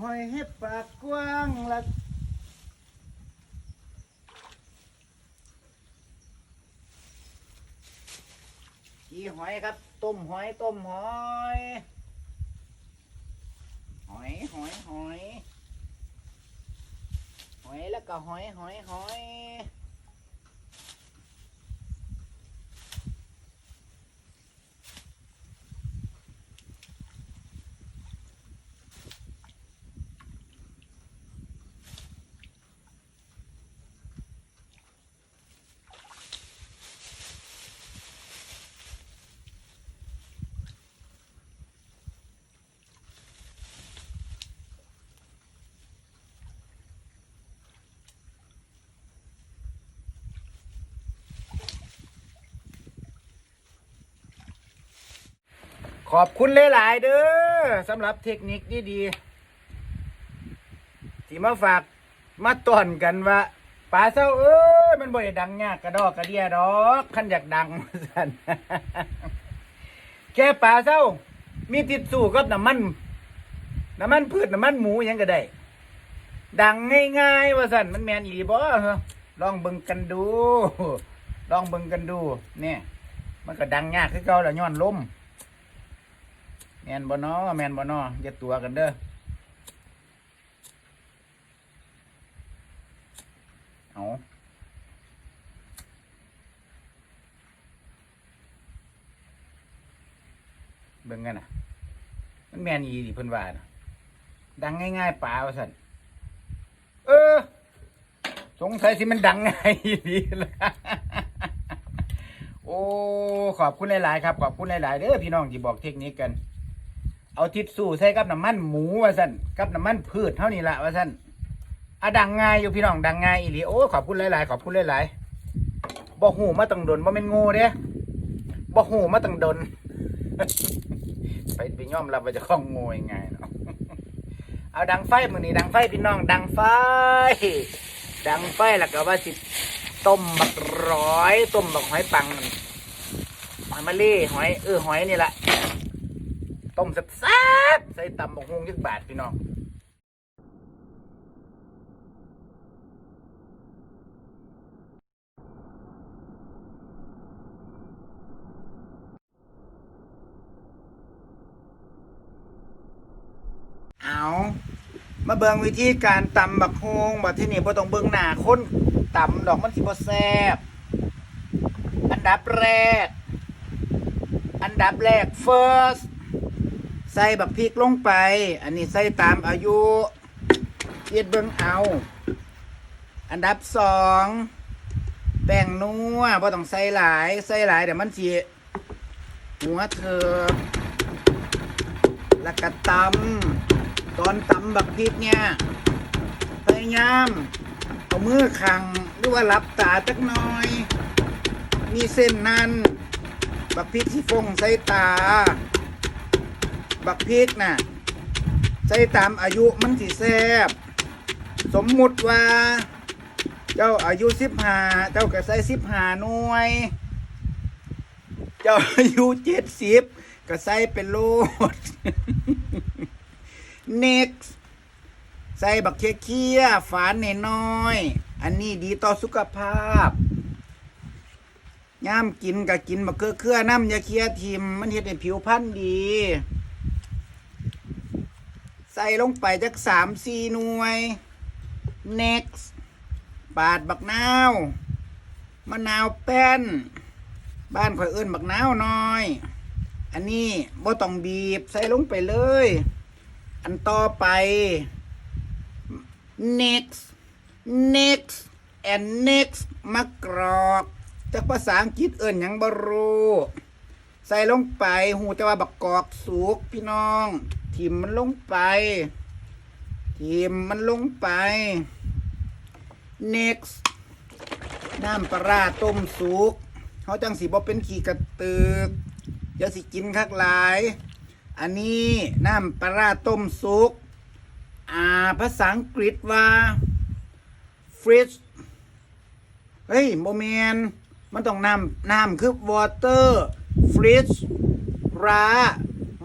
หอยเห็บปากกว้างละกีหอยครับ ต้มหอยต้มหอย หอยหอยหอย หอยแล้วก็หอยหอยหอย ขอบคุณหลาย ๆ เด้อสำหรับเทคนิคดีๆที่มาฝากมาต้อนกันว่าป่าเศร้าเอ้ยมันบ่ได้ดังยากกระดอกกระเดียดอกขันอยากดังว่าสันแค่ป่าเศร้า มีติดสู้กับน้ำมันน้ำมันพืชน้ำมันหมูยังก็ได้ ดังง่ายๆว่าสันมันแมนอีหลีบ่เหรอลองเบิ่งกันดู ลองเบิ่งกันดูเนี่ยมันก็ดังยากคือเก่าแหละย้อนล้ม แมนบ่นอแมนบ่นออย่าตัวกันเด้อเอาเบิ่งกันนะมันแมนอีดิเพิ่นว่านะดังง่ายๆป่าว่าสันเออ สงสัยสิมันดังง่ายดีละโอ้ ขอบคุณหลาย ๆ ครับ ขอบคุณหลาย ๆ เด้อพี่น้องที่บอกเทคนิคกัน เอาทิชสู้ใส่กับน้ำมันหมูว่าสั่นกับน้ำมันพืชเท่านี้ละว่าสั่นอะดังง่ายอยู่พี่น้องดังง่ายอีหลีโอ้ขอบคุณหลายๆขอบคุณหลายๆบอกหูมาตังดนบ่เป็นโง่เด้บอกหูมาตังดนไปไปย่อมรับว่าจะคล้องโง่ยังไงเนาะเอาดังไฟมือนี้ดังไฟพี่น้อง ดังไฟ ดังไฟแล้วก็ว่าสิต้มบักร้อยต้มบักหอยปังหอยมะลิหอยเออหอยนี่แหละ ต้มแซ่บๆใส่ตำบักฮวงยักบาทพี่น้องเอามาเบิงวิธีการตำบักฮวงบัดที่นี่บ่ต้องเบิงหน้าคนตำดอกมันสิบ่แซ่บอันดับแรก อันดับแรก first ส่บักพริกลงไป อันนี้ใส่ตามอายุเย็ดเบิ่งเอา อันดับสองแป้งนัวบ่ต้องใส่หลายใส่หลายเดี๋ยวมันสิหัวเธอแล้วก็ตำตอนตำบักพริกเนี่ยพยายามเอามือขังหรือว่าหลับตาจักหน่อย มีเส้นนั้นบักพริกที่ฟงใส่ตา บักพริกน่ะ ใส่ตามอายุมันสิแซบสมมุติว่า เจ้าอายุสิบห้าเจ้าก็ใส่สิบห้าหน่วย เจ้าอายุเจ็ดสิบก็ใส่เป็นโลด next ใส่บักเคียเคียฝานนน้อย อันนี้ดีต่อสุขภาพย่ามกินก็กินบักเคือเครือน้ำยาเคียทิมมันเฮ็ดให้ผิวพรรณดี ใส่ลงไปจักสามสี่หน่วย next ปาดบักนาวมะนาวแป้น บ้านข่อยเอิ้นบักนาวน้อย อันนี้บ่ต้องบีบใส่ลงไปเลย อันต่อไป next next and next มะกรอกจากภาษาอังกฤษเอิ้นหยังบ่รู้ใส่ลงไปหูแต่ว่าบักกอกสุกพี่น้อง ทิมมันลงไป ทิมมันลงไป next น้ำปลาต้มสุกเขาจังสีบ่เป็นขี้กระตึกอย่าสิกินคักหลาย อันนี้น้ำปลาร้าต้มสุกอ่าภาษาอังกฤษว่า fridge เฮ้ยโมเมนมันต้องน้ำน้ำคือ water fridge รา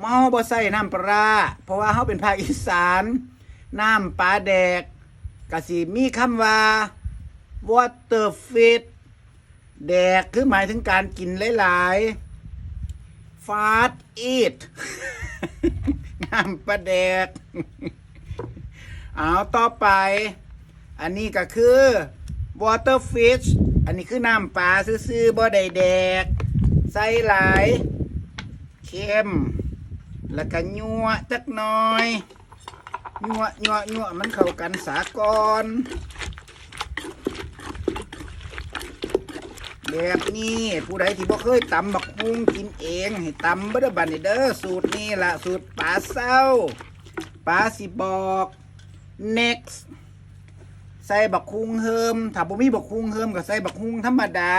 เมาบ่ใส่น้ำปลา เพราะว่าเขาเป็นภาคอีสาน น้ำปลาแดกกะสิมีคำว่า water fish แดกคือหมายถึงการกินหลายๆ fast eat น้ำปลาแดก เอาต่อไป อันนี้ก็คือ water fish อันนี้คือน้ำปลาซื่อๆบ่ได้แดก ใส่หลาย เค็ม แล้วก็ยัวจักหน่อยยัวยัวยัวมันเข้ากันสากอนแบบนี้ผู้ใดที่บ่เคยตำบักฮุงกินเองให้ตำบ่ได้บัดนี้เด้อสูตรนี้ล่ะสูตรปลาเศร้าปลาสิบอก next ใส่บักฮุงเฮิมถ้าบ่มีบักฮุงเฮิมก็ใส่บักฮุงธรรมดา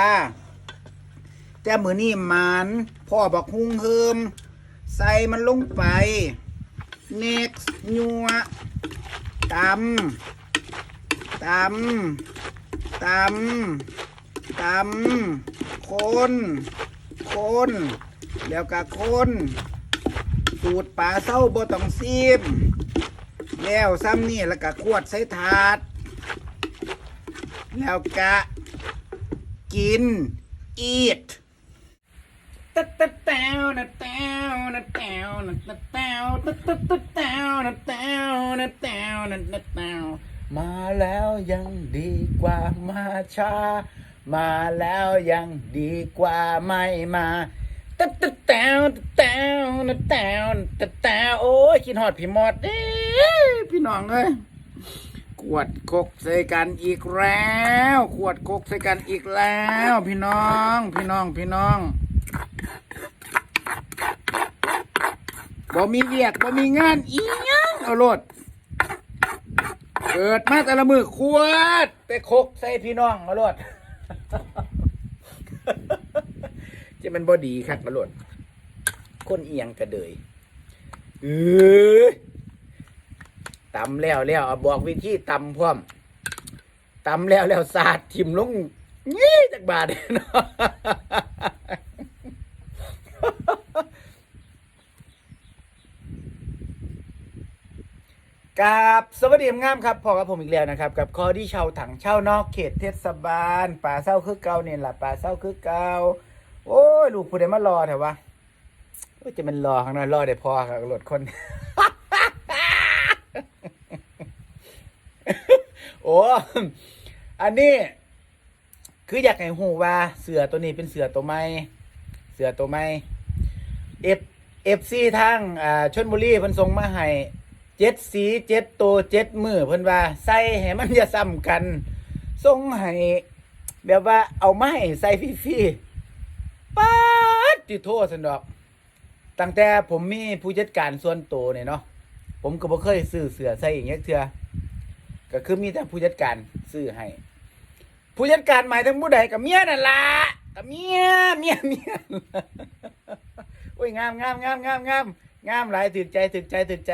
แต่มือนี่มันพ่อบักฮุงเฮิม ใส่มันลงไป next ยัวตำตำตำตำคนคนแล้วก็คนสูตรปลาเศร้าบ่ต้องซีมแล้วซ้ำนี่แล้วก็ขวดใส่ถาด แล้วก็กิน eat ตะตะแตวนะแตวนะแตวนะตะแตวตะตะตะแตวนะแตวนะแตวนะตะแตวมาแล้วยังดีกว่ามาช้า มาแล้วยังดีกว่าไม่มาตะตะแตวตะแตวนะแตวนะตะแตวโอ้ยคิดฮอดพี่มอดเด้พี่น้องเอ้ยขวดกกใส่กันอีกแล้ว ขวดกกใส่กันอีกแล้ว พี่น้อง พี่น้องพี่น้อง บ่มีเวียกบ่มีงานอีหยังเอาโลดเกิดมาแต่ละมือขวด ไปคกใส่พี่น้องเอาโลดจะมันบ่ดีครับมาโลดคนเอียงกระเดยเออตำแล้วแล้วบอกวิธีตำพร้อมตำแล้วแล้วสาดทิมลงยี่จากบาทเนาะ กับสวัสดีงามครับพอกับผมอีกแล้วนะครับ กับคอที่ช่าถังเช่านอกเขตเทศบาลป่าเศร้าคือเก่าเนี่ยแหละป่าเศร้าคือเก่าโอ้ยลูกผู้ใดมารอเถอะวะจะมันรอข้างน้ารอได้พอครับรถคน โอ้อันนี้ คืออยากให้หูว่า เสือตัวนี้เป็นเสือตัวใหม่เสือตัวใหม่เอฟเอฟซีทางอ่าชนบุรีเพิ่นส่งมาให้ เจ็ดสีเจ็ดตัวเจ็ดมือเพิ่นว่า ใส่ให้มันอย่าซ้ำกันส่งให้แบบว่าเอาไม้ใส่ฟรีๆป๊าดติโทษสันดอก ตั้งแต่ผมมีผู้จัดการส่วนตัวเนี่ยเนาะผมก็บ่เคยซื้อเสือใส่อย่างเงี้ยเถื่อก็คือมีแต่ผู้จัดการซื้อให้ ผู้จัดการหมายถึงผู้ใดกับเมียนั่นละกับเมียเมียเมียโอ้ยงามงามงามงามงามงามหลายถึกใจถึกใจถึกใจ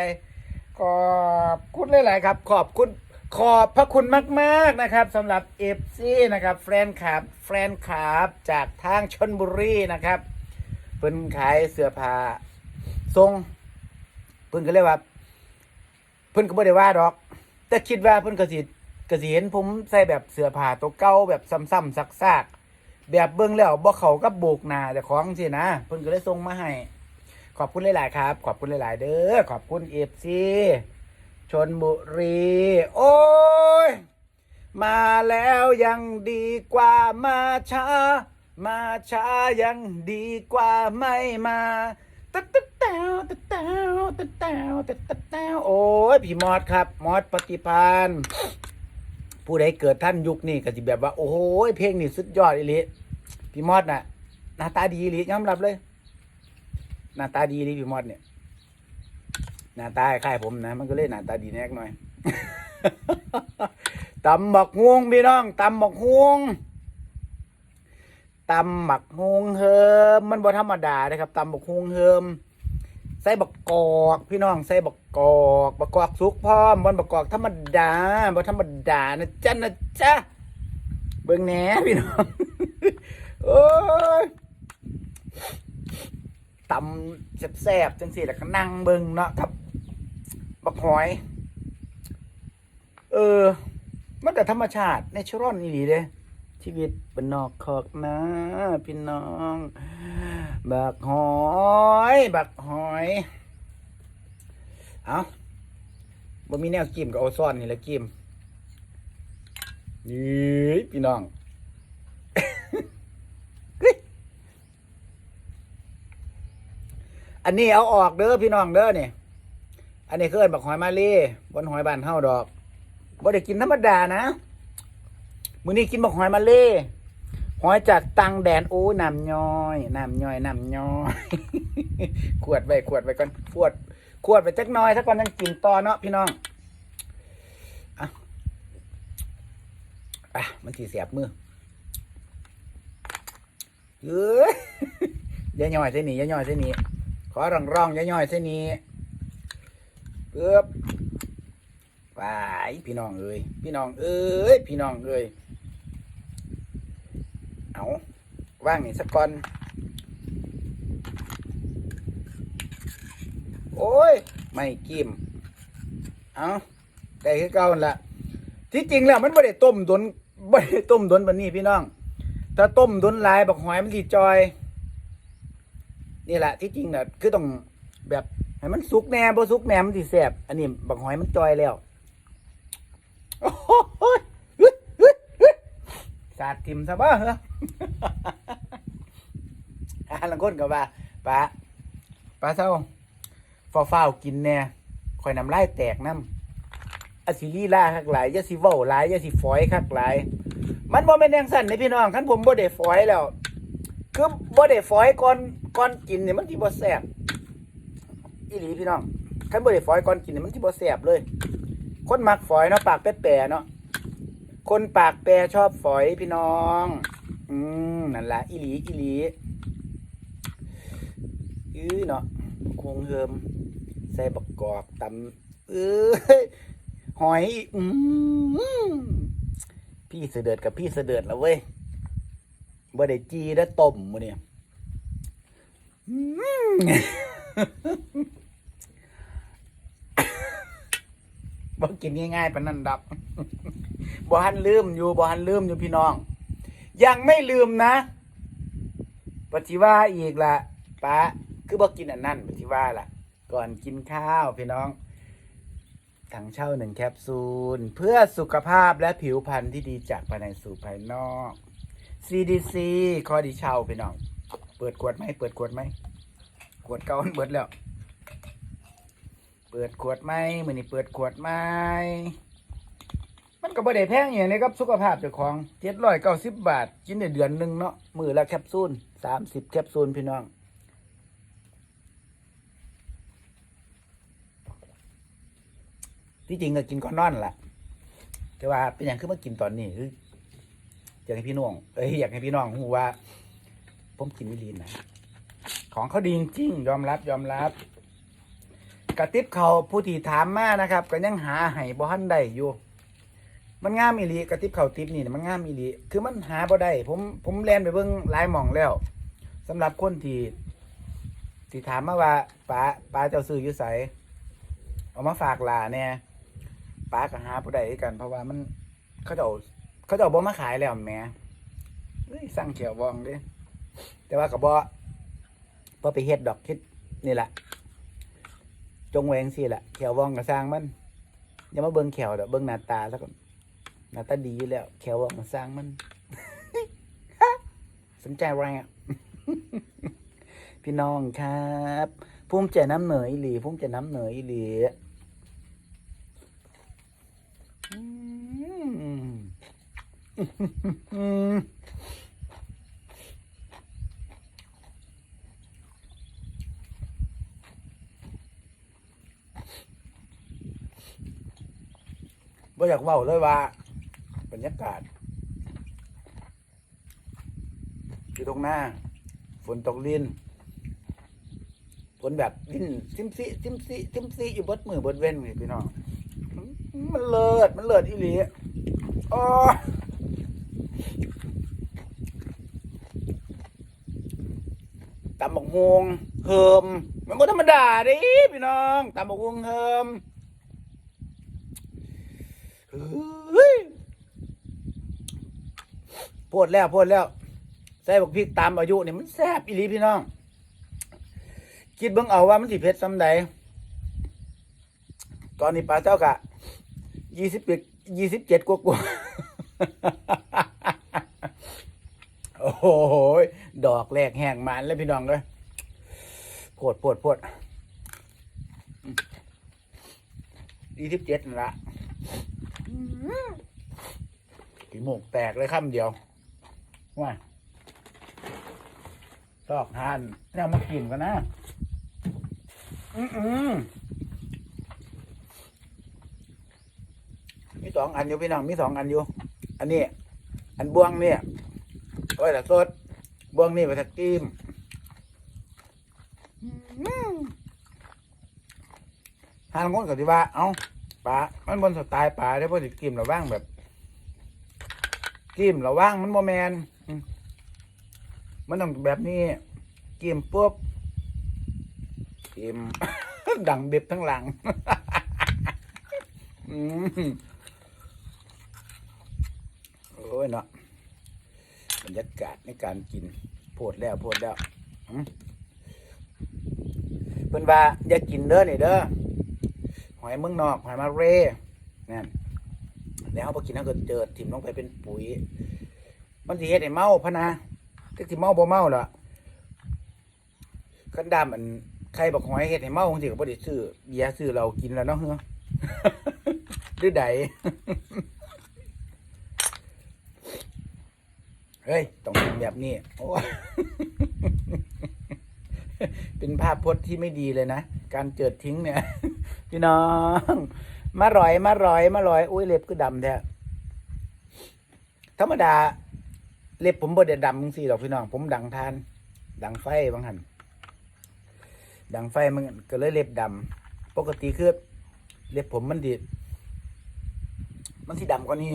ขอบคุณหลาย ๆ ครับ ขอบคุณขอบพระคุณมาก ๆ นะครับสำหรับเอฟซีนะครับ แฟนคลับ แฟนคลับ จากทางชนบุรีนะครับเพิ่นขายเสื้อผ้าทรงเพิ่นก็เรียกว่า เพิ่นก็บ่ได้ว่าดอก แต่คิดว่าเพิ่นก็สิก็สิเห็นผมใส่แบบเสื้อผ้าตัวเก่าแบบซ้ำๆซากๆแบบเบิ่งแล้วบ่เข้ากับโบกหน้าแต่ของสินะเพิ่นก็เลยส่งมาให้ ขอบคุณหลายๆครับ ขอบคุณหลายๆเด้อขอบคุณ FC ชนบุรี โอ้ย มาแล้วยังดีกว่ามาช้า มาช้ายังดีกว่าไม่มาตะตะแตวตะแตวตะแตวตะตะแตวโอ้ยพี่มอดครับ มอดปฏิพานผู้ใดเกิดท่านยุคนี้ก็สิแบบว่า โอ้โหเพลงนี่สุดยอดอีหลีพี่มอดน่ะหน้าตาดีอีหลียอมรับเลย น้าตาดีเลยพี่มอดเนี่ยหน้าตาคล้ายผมนะ มันก็เลยหน้าตาดีแน่หน่อยตำบักฮวงพี่น้องตำบักฮวงตำบักฮวงเฮิมมันบ่ธรรมดานะครับตำบักฮวงเฮิมใส่บักกอก พี่น้องใส่บักกอกบักกอกสุกพร้อมบนบักกอกธรรมดาบ่ธรรมดานะจ๊ะนะจ๊ะเบิ่งแหน่พี่น้องโอ้ย ตำแซ่บๆจังสิแล้วก็นั่งเบิ่งเนาะกับบักหอย เออ มันแต่ธรรมชาติในชรอนนี่ดีเด้ชีวิตเป็นนอกขอกนะพี่น้อง บักหอย บักหอย เอาบ่มีแนวกิมก็เอาซ่อนนี่แหละกิมนี่พี่น้อง เฮ้ย อันนี้เอาออกเด้อพี่น้องเด้อนี่ อันนี้คือเอิ้นบักหอยมาล่บนหอยบานเฮาดอกบ่ได้กินธรรมดานะมื้อนี้กินบักหอยมาล่หอยจากตังแดนโอ้น้ำย่อยน้ำย่อยน้ำย่อยขวดไว้ขวดไว้ก่อนขวด ขวดไปจักน้อยถ้าก่อนยังกินต่อเนาะพี่น้องอะอะมันสีเสียบมือเอ้ยอย่าย่อยเส้นนี้ย่าย่อยเส้นนี้ ขอร่องร่องย่าย่อยเส้นนี้เปึ๊บไปพี่น้องเอ้ยพี่น้องเอ้ยพี่น้องเอ้ยเอาว่างนี่สักก่อนโอ้ย ไม่กิมเอาได้คือเก่าหั่นละที่จริงแล้วมันไม่ได้ต้มดนไม่ได้ต้มดนแบบนี้พี่น้อง ถ้าต้มดนลายบักหอยมันสิจอย นี่แหละที่จริงน่ะคือต้องแบบให้มันสุกแหน่บ่สุกแหน่มันสิแสบอันนี้บักหอยมันจอยแล้วโอ้โหสาดทิมซะบ้าเหรออ่าลังคนกับว่าป้าป้าเศร้าฟ้าฟ้าวๆกินแน่คอยน้ำลายแตกน้ำอสิลีลาคักหลายยาสิเว้าหลายยาสิฝอยคักหลาย มันบ่แม่นจังซั่นในพี่น้องคันผมบ่ได้ฝอยแล้ว คือบ่ได้ฝอยก่อนก่อนกินเนี่ยมันสิบ่แซ่บอีหลีพี่น้องคันบ่ได้ฝอยก่อนกินเนี่ยมันสิบ่แซ่บเลย คนมักฝอยเนาะปากแป๋ๆเนาะคนปากแปรชอบฝอยพี่น้อง อืมนั่นแหละอีหลีอีหลีอื้อเนาะคงเฮิมใส่บักกอกตำเอ้ยหอย อืมพี่เสด็จกับพี่เสด็จแล้วเว้ย บ่ได้จีได้ต้มมื้อนี้บ่กินง่ายๆปานนั้นดับบ่หันลืมอยู่บ่หันลืมอยู่พี่น้อง ยังไม่ลืมนะปฏิว่าอีกละป้าคือบ่กินอันนั้นปฏิว่าล่ะ ก่อนกินข้าวพี่น้องถังเช่าหนึ่งแคปซูล เพื่อสุขภาพและผิวพรรณที่ดีจากภายในสู่ภายนอก CDC ข้อดีเช่าพี่น้อง เปิดขวดไหมเปิดขวดไหมขวดเก่ามันเบิดแล้ว เปิดขวดไหมมือนี้เปิดขวดไหมมันก็บ่ได้แพงอย่างนี้ครับสุขภาพเจ้าของเจ็ดร้อยเก้าสิบบาท กินได้เดือนหนึ่งเนาะมือละแคปซูลสามสิบแคปซูลพี่น้องที่จริงก็กินก่อนนอนแหละแต่ว่าเป็นอย่างคือมากินตอนนี้คือ อยากให้พี่น้องเอ้ยอยากให้พี่น้องหูว่า ผมกินวิลีนนะของเขาดีจริงยอมรับยอมรับกระติบเขาผู้ที่ถามมานะครับ ก็ยังหาให้บ่ทันได้อยู่มันงามอีหลีกระติบเขาติบนี่นะมันงามอีหลีคือมันหาบ่ได้ผมผมแลนไปเบิ่งลายหม่องแล้วสำหรับคนที่ที่ถามมาว่าป้าป้าเจ้าซื้ออยู่ไสเอามาฝากหลาแน่ปลากับหาผู้ใดกัน เพราะว่ามันเขาจะเอา เขาจะเอาบ่มาขายแล้วแหม่เอ้ยสั่งเขียวบองเดิแต่ว่ากับบ่บ่ไปเฮ็ดดอกคิดนี่แหละจงแหวงสิแหละเขียวบองก็สร้างมันอย่ามาเบิ่งเขียวดอกเบิ่งหน้าตาซะก่อนหน้าตาดีอยู่แล้วเขียวบองก็สร้างมัน สนใจอะไรอะ พี่น้องครับ ภูมิใจน้ำเหนยอีหลีภูมิใจน้ำเหนยอีหลี อืมอืม บ่อยากเว้าเลยว่าบรรยากาศอยู่ตรงหน้า ฝนตกลินฝนแบบลินซิมซิซิมซิซิมซิอยู่เบดมือเบดเว้นนี่พี่น้องมันเลิศมันเลิศอีหลีอ๋อตำบัก ฮงเฮิมมันก็ธรรมดาดิพี่น้องตำบักฮวงเฮิมเฮ้ยโพดแล้วโพดแล้ว ใส่บักพริกตามอายุเนี่ยมันแซ่บอีหลีพี่น้อง คิดเบิ่งเอาว่ามันสิเผ็ดซ้ำใดตอนนี้ปลาเจ้ากะยี่สิบเจ็ดยี่สิบเจ็ดกว่ากว่าโอ้โห ดอกแรกแห้งมันแล้วพี่น้องเลย โพดโพดโพดยี่สิบเจ็ดนั่นละขีหมกแตกเลยคำเดียวว่าตอกทานเนี่ยมากินกันนะอืมอืมมีสองอันอยู่พี่น้องมีสองอันอยู่ อันนี้ อันบวงเนี่ยโอ้ยแต่สดบวงนี่ไปสักกิมอืม ทางคนก็ที่ว่า เอ้าปลามันบนสไตล์ปลาได้พอสิกิมระว่างแบบกิมระว่างมันโมแมนมันต้องแบบนี้กิมปุ๊บทีมดังเบ็บทั้งหลังอโอ้ยเนาะบรรยากาศในการกินโพดแล้วโพดแล้วเพิ่นว่าอย่ากินเด้อนี่เด้อ หอยเมืองนอกหอยมาเร่นั่นแล้วพอกินเขาก็เจอถิ่มลงไปเป็นปุ๋ย มันสิเฮ็ดให้เมาพะนะแต่สิเมาบ่เมาล่ะขันดำอันใครบอกหอยเห็ดให้เมาคงสิก็บ่ได้ซื้อเบียร์ซื้อเรากินแล้วเนาะเฮ้อหรือใดเฮ้ยต้องทำแบบนี้โอ้เป็นภาพพจน์ที่ไม่ดีเลยนะ การเจิดทิ้งเนี่ย พี่น้อง มาร่อยมาร่อยมาร่อยอุ้ยเล็บก็ดำแท้ธรรมดา เล็บผมบ่ได้ดำจังซี่หรอกพี่น้อง ผมดังทาน ดังไฟบางหันดังไฟมันก็เลยเล็บดำปกติคือเล็บผมมันดีมันสีดำกว่านี้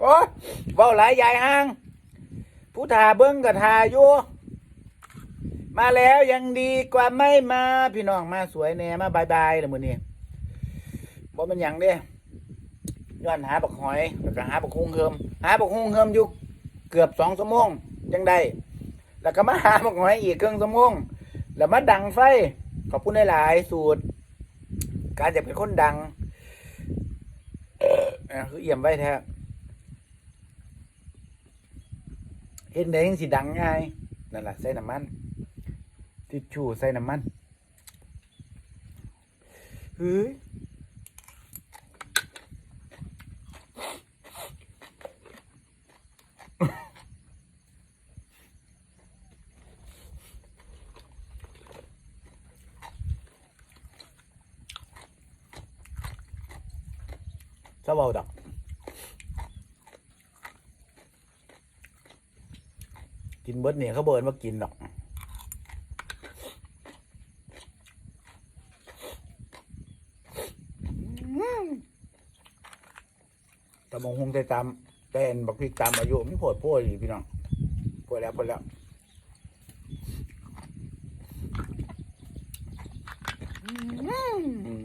โอ้ยเว้าหลายยายห้าง ผู้ทาเบิ้งกับทาอยู่ มาแล้วยังดีกว่าไม่มาพี่น้องมาสวยแน่มาบายบายเลยมือนี้บ่มันหยังเด้ย้อนหาบักหอยแล้วก็หาบักฮงเฮิมหาบักฮงเฮิมอยู่เกือบสองชั่วโมงยังได้แล้วก็มาหาบักหอยอีกครึ่งชั่วโมงแล้วมาดังไฟขอบคุณหลายๆสูตร การจะเป็นคนดังเอ่คือเอี่ยมไว้แท้เห็นได้ยังสิดังง่ายนั่นแหละใส่น้ำมัน ทิชชู่ใส่น้ำมันเฮ้ยเจ้าเบาดอกกินเบิดเนี่ยเขาเบิร์นว่ากินดอก ตะมงคงได้ตามแต่นบักพริกตามอายุมันโผดโพดอยู่พี่น้องโพดแล้วโพดแล้วอืม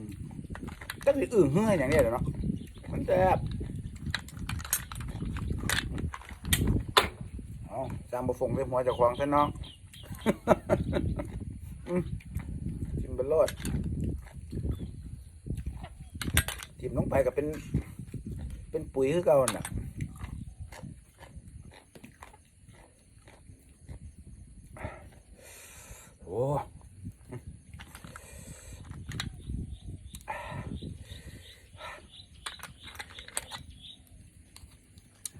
ก็คืออึ่งเฮืออย่างเนี้ยแหละเนาะมันแซ่บเอาจางบะฟงไปหัวเจากควางซะน้องอืมกินบนโลดทิมลงไปก็เป็น เป็นปุ๋ยคือเก่าน่ะโอ้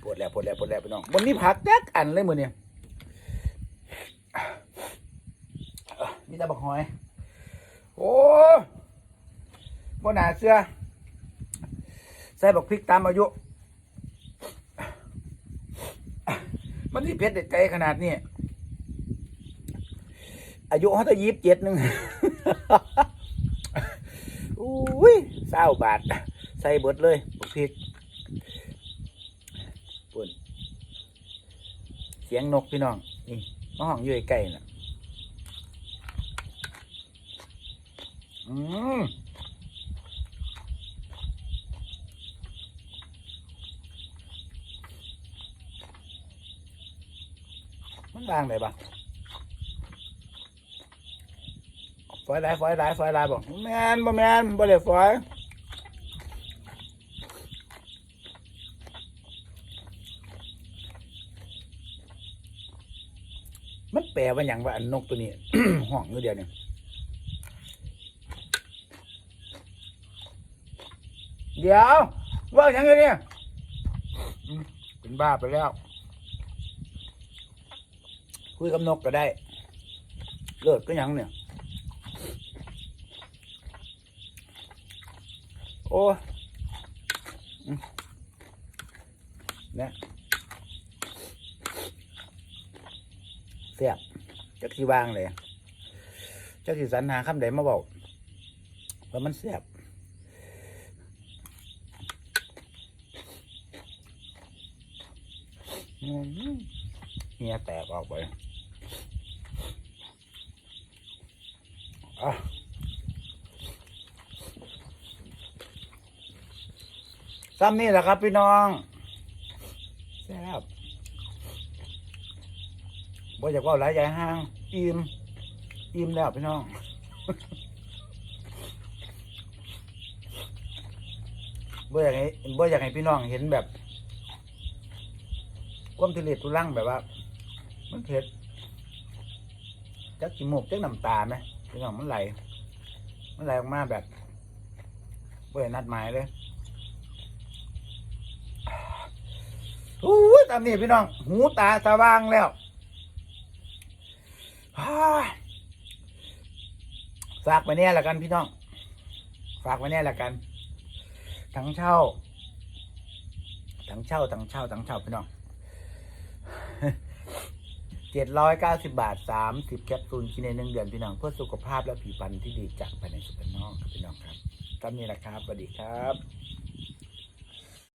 ปวดแล้วปวดแล้วปวดแล้วพี่น้องบนนี้ผักแจ๊กอันเลยมือเนี่ยมีแต่บักหอย โอ้บนหนาเสื้อ ใส่บักพริกตามอายุ มันที่เพชรเด็ดใจขนาดนี้ อายุเขาจะยีบเจ็ดหนึ่งอุ้ยเศร้าบาท ใส่เบิดเลยบักพริกปุ่นเสียงนกพี่น้อง นี่มาห้องอยู่ใกล้ๆน่ะ อืม บางได้ปะฝอยหลายฝอยหลายฝอยหลายบอกแมนบ่แมนบ่ได้ฝอยมันแปลว่าอย่างว่าอันนกตัวนี้ ห้องอยู่เดียวเนี่ยเดี๋ยวว่าอย่างไงเนี่ยเป็นบ้าไปแล้ว คุยกับนกก็ได้ เลิศก็ยังเนี่ย โอ้เนี่ยเสียบจักที่วางเลยจักที่สรรหาคำใดมาบอกว่ามันเสียบเฮียแตกออกไปอะ ซ้ำนี่แหละครับพี่น้องแซ่บบ่อยากว่าหลายใหญ่ห้าง อิ่มอิ่มแล้วพี่น้องบ่อยากให้บ่อยากให้พี่น้องเห็นแบบความทุเรศทุรังแบบว่า มันเผ็ดจักจิมูกจักน้ำตาไหมพี่น้องมันไหลมันไหลออกมาแบบบ่อนัดหมายเลย อู้ยตามนี้พี่น้อง หูตาสว่างแล้วฝากไว้แน่ละกันพี่น้อง ฝากไว้แน่ละกัน ทั้งเช่า ทั้งเช่า ทั้งเช่า ทั้งเช่าพี่น้องเจ็ดร้อยเก้าสิบาทสามสิบแคปซูลกินในหนึ่งเดือนพี่น้อง เพื่อสุขภาพและผิวพรรณที่ดีจากภายในสุขภายนอกพี่น้องครับตอนนี้ละครับสวัสดีครับ